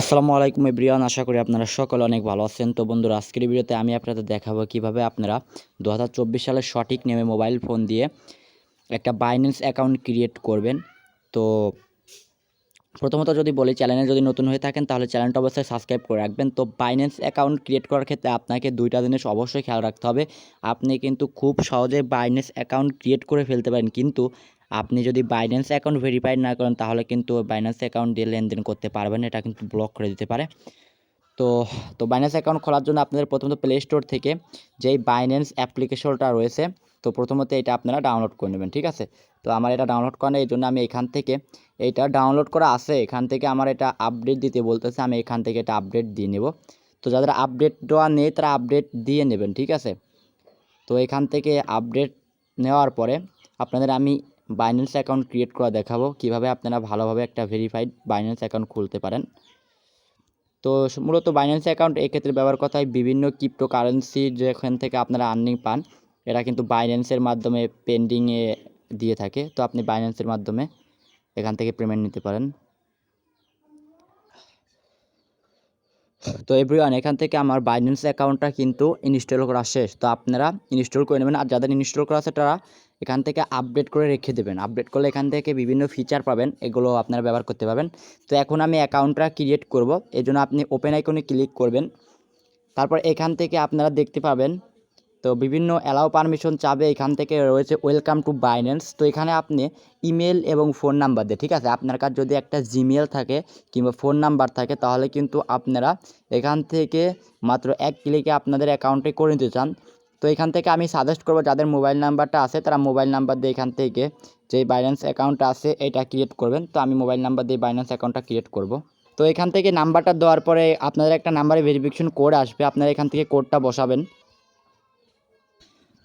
আসসালামু আলাইকুম এভরিওয়ান, আশা করি আপনারা সকলে অনেক ভালো আছেন। তো বন্ধুরা, আজকের ভিডিওতে আমি আপনাদের দেখাবো কীভাবে আপনারা দু হাজার চব্বিশ সালের সঠিক নেমে মোবাইল ফোন দিয়ে একটা বাইন্যান্স অ্যাকাউন্ট ক্রিয়েট করবেন। তো প্রথমত যদি বলি, চ্যানেলে যদি নতুন হয়ে থাকেন, তাহলে চ্যানেলটা অবশ্যই সাবস্ক্রাইব করে রাখবেন। তো বাইন্যান্স অ্যাকাউন্ট ক্রিয়েট করার ক্ষেত্রে আপনাকে দুইটা জিনিস অবশ্যই খেয়াল রাখতে হবে। আপনি কিন্তু খুব সহজে বাইন্যান্স অ্যাকাউন্ট ক্রিয়েট করে ফেলতে পারেন। কিন্তু আপনি যদি বাইন্যান্স অ্যাকাউন্ট ভেরিফাইড না করেন, তাহলে কিন্তু বাইন্যান্স অ্যাকাউন্ট দিয়ে লেনদেন করতে পারবেন, এটা কিন্তু ব্লক করে দিতে পারে। তো তো বাইন্যান্স অ্যাকাউন্ট খোলার জন্য আপনাদের প্রথমত প্লে স্টোর থেকে যেই বাইন্যান্স অ্যাপ্লিকেশনটা রয়েছে, তো প্রথমত এটা আপনারা ডাউনলোড করে নেবেন, ঠিক আছে? তো আমার এটা ডাউনলোড করা এই জন্য আমি এখান থেকে এইটা ডাউনলোড করা আছে, এখান থেকে আমার এটা আপডেট দিতে বলতেছে, আমি এখান থেকে এটা আপডেট দিয়ে নেব। তো যাদের আপডেট দেওয়া নেই, তারা আপডেট দিয়ে নেবেন, ঠিক আছে? তো এখান থেকে আপডেট নেওয়ার পরে আপনাদের আমি বাইন্যান্স অ্যাকাউন্ট ক্রিয়েট করা দেখাবো। কীভাবে আপনারা ভালোভাবে একটা ভেরিফাইড বাইন্যান্স অ্যাকাউন্ট খুলতে পারেন। তো মূলত বাইন্যান্স অ্যাকাউন্ট এক্ষেত্রে ব্যবহার কথা হয় বিভিন্ন ক্রিপ্টো কারেন্সি যেখান থেকে আপনারা আর্নিং পান। এরা কিন্তু বাইন্যান্সের মাধ্যমে পেন্ডিংয়ে দিয়ে থাকে। তো আপনি বাইন্যান্সের মাধ্যমে এখান থেকে পেমেন্ট নিতে পারেন। তো এভরিওয়ান এখান থেকে আমার বাইন্যান্স অ্যাকাউন্টটা কিন্তু ইনস্টল করা শেষ। তো আপনারা ইনস্টল করে নেবেন। আর যাদের ইনস্টল করা আছে, তারা এখান থেকে আপডেট করে রেখে দেবেন। আপডেট করলে এখান থেকে বিভিন্ন ফিচার পাবেন, এগুলো আপনারা ব্যবহার করতে পারবেন। তো এখন আমি অ্যাকাউন্টটা ক্রিয়েট করব। এই জন্য আপনি ওপেন আইকনে ক্লিক করবেন। তারপর এখান থেকে আপনারা দেখতে পাবেন তো বিভিন্ন অ্যালাউ পারমিশন চাবে, এখান থেকে রয়েছে ওয়েলকাম টু বাইন্যান্স তো এখানে আপনি ইমেল এবং ফোন নাম্বার দিয়ে, ঠিক আছে? আপনার কাছে যদি একটা জিমেল থাকে কিংবা ফোন নাম্বার থাকে, তাহলে কিন্তু আপনারা এখান থেকে মাত্র এক ক্লিকে আপনাদের অ্যাকাউন্টে করে নিতে চান। তো এখান থেকে আমি সাজেস্ট করব, যাদের মোবাইল নাম্বারটা আছে, তারা মোবাইল নাম্বার দিয়ে এখান থেকে যে বাইন্যান্স অ্যাকাউন্টটা আছে, এটা ক্রিয়েট করবেন। তো আমি মোবাইল নাম্বার দিয়ে বাইন্যান্স অ্যাকাউন্টটা ক্রিয়েট করব। তো এখান থেকে নাম্বারটা দেওয়ার পরে আপনাদের একটা নাম্বারে ভেরিফিকেশন কোড আসবে। আপনারা এখান থেকে কোডটা বসাবেন।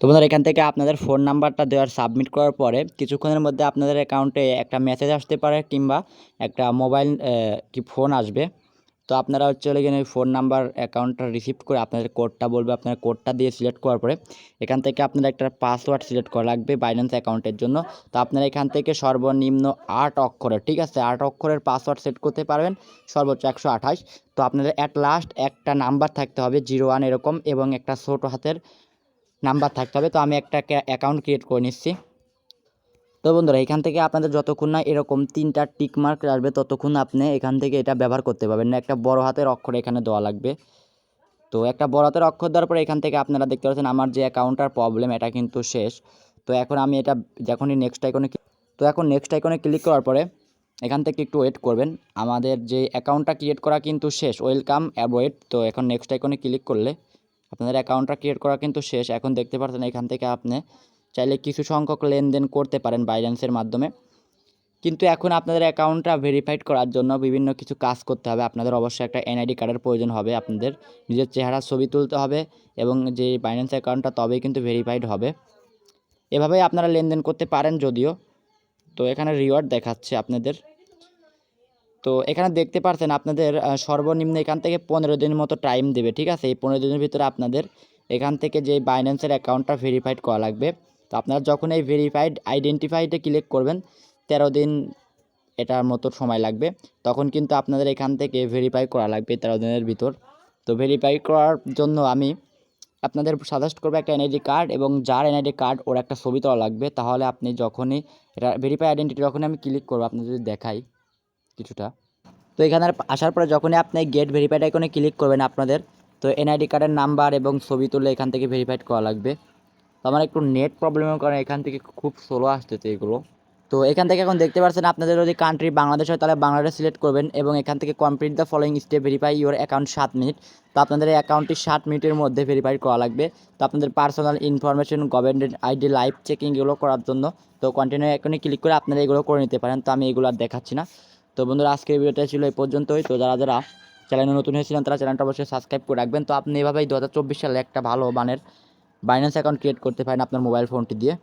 তো বন্ধুরা, এখান থেকে আপনাদের ফোন নাম্বারটা দেওয়ার সাবমিট করার পরে কিছুক্ষণের মধ্যে আপনাদের অ্যাকাউন্টে একটা মেসেজ আসতে পারে কিংবা একটা মোবাইল কি ফোন আসবে। তো আপনারা হচ্ছে গিয়ে ওই ফোন নাম্বার অ্যাকাউন্টটা রিসিভ করে আপনাদের কোডটা বলবে আপনার কোডটা দিয়ে সিলেক্ট করার পরে এখান থেকে আপনারা একটা পাসওয়ার্ড সিলেক্ট করা লাগবে বাইন্যান্স অ্যাকাউন্টের জন্য। তো আপনারা এখান থেকে সর্বনিম্ন আট অক্ষরের ঠিক আছে, আট অক্ষরের পাসওয়ার্ড সেট করতে পারবেন, সর্বোচ্চ একশো আঠাশ। তো আপনাদের অ্যাট লাস্ট একটা নাম্বার থাকতে হবে জিরো ওয়ান এরকম, এবং একটা ছোটো হাতের নাম্বার থাকতে হবে। তো আমি একটা অ্যাকাউন্ট ক্রিয়েট করে নিচ্ছি। তো বন্ধুরা, এখান থেকে আপনাদের যতক্ষণ না এরকম তিনটা টিক মার্ক আসবে, ততক্ষণ আপনি এখান থেকে এটা ব্যবহার করতে পারবেন না। একটা বড় হাতের অক্ষর এখানে দেওয়া লাগবে। তো একটা বড় হাতের অক্ষর দেওয়ার পরে এখান থেকে আপনারা দেখতে পাচ্ছেন আমার যে অ্যাকাউন্টটার প্রবলেম এটা কিন্তু শেষ। তো এখন আমি এটা যখনই নেক্সট আইকনে তো এখন নেক্সট আইকনে ক্লিক করার পরে এখান থেকে একটু ওয়েট করবেন। আমাদের যে অ্যাকাউন্টটা ক্রিয়েট করা কিন্তু শেষ। ওয়েলকাম ওয়েট তো এখন নেক্সট আইকনে ক্লিক করলে আপনাদের অ্যাকাউন্টটা ক্রিয়েট করা কিন্তু শেষ। এখন দেখতে পাচ্ছেন এখান থেকে আপনি চাইলে কিছু সংখ্যক লেনদেন করতে পারেন বাইন্যান্সের মাধ্যমে। কিন্তু এখন আপনাদের অ্যাকাউন্টটা ভেরিফাইড করার জন্য বিভিন্ন কিছু কাজ করতে হবে। আপনাদের অবশ্যই একটা এনআইডি কার্ডের প্রয়োজন হবে। আপনাদের নিজের চেহারার ছবি তুলতে হবে এবং যে বাইন্যান্স অ্যাকাউন্টটা তবেই কিন্তু ভেরিফাইড হবে। এভাবেই আপনারা লেনদেন করতে পারেন যদিও। তো এখানে রিওয়ার্ড দেখাচ্ছে আপনাদের। তো এখানে দেখতে পাচ্ছেন আপনাদের সর্বনিম্ন এখান থেকে পনেরো দিনের মতো টাইম দেবে, ঠিক আছে? এই পনেরো দিনের ভিতরে আপনাদের এখান থেকে যে বাইন্যান্সের অ্যাকাউন্টটা ভেরিফাইড করা লাগবে। তো আপনারা যখন এই ভেরিফাইড আইডেন্টিফাইডে ক্লিক করবেন, তেরো দিন এটার মতো সময় লাগবে। তখন কিন্তু আপনাদের এখান থেকে ভেরিফাই করা লাগবে তেরো দিনের ভিতর। তো ভেরিফাই করার জন্য আমি আপনাদের সাজেস্ট করব একটা এনআইডি কার্ড এবং যার এনআইডি কার্ড ওর একটা ছবি তোলা লাগবে। তাহলে আপনি যখনই এটা ভেরিফাই আইডেন্টিটি যখনই আমি ক্লিক করব আপনি যদি দেখাই। কিছুটা। তো এখানে আসার পরে যখনই আপনি গেট ভেরিফাইড আইকনে ক্লিক করবেন আপনাদের, তো এনআইডি কার্ডের নাম্বার এবং ছবি তুলে এখান থেকে ভেরিফাইড করা লাগবে। তো আমার একটু নেট প্রবলেমের কারণে এখান থেকে খুব স্লো আসতেছে এগুলো। তো এখান থেকে এখন দেখতে পাচ্ছেন আপনাদের যদি কান্ট্রি বাংলাদেশ হয়, তাহলে বাংলাদেশ সিলেক্ট করবেন এবং এখান থেকে complete the following step verify your account সাত মিনিট তো আপনাদের অ্যাকাউন্টটি সাত মিনিটের মধ্যে ভেরিফাই করা লাগবে। তো আপনাদের personal information government ID live checking এগুলো করার জন্য। তো কন্টিনিউ এখানে ক্লিক করে আপনারা এগুলো করে নিতে পারেন। তো আমি এগুলো আর দেখাচ্ছি না। তো বন্ধুরা, আজকের ভিডিওটা ছিল এই পর্যন্তই। তো যারা যারা চ্যানেলে নতুন হয়েছিলেন, তারা চ্যানেলটা অবশ্যই সাবস্ক্রাইব করে রাখবেন। তো আপনি এভাবেই দু হাজার চব্বিশ সালে একটা ভালো মানের বাইন্যান্স অ্যাকাউন্ট ক্রিয়েট করতে পারেন আপনার মোবাইল ফোনটি দিয়ে।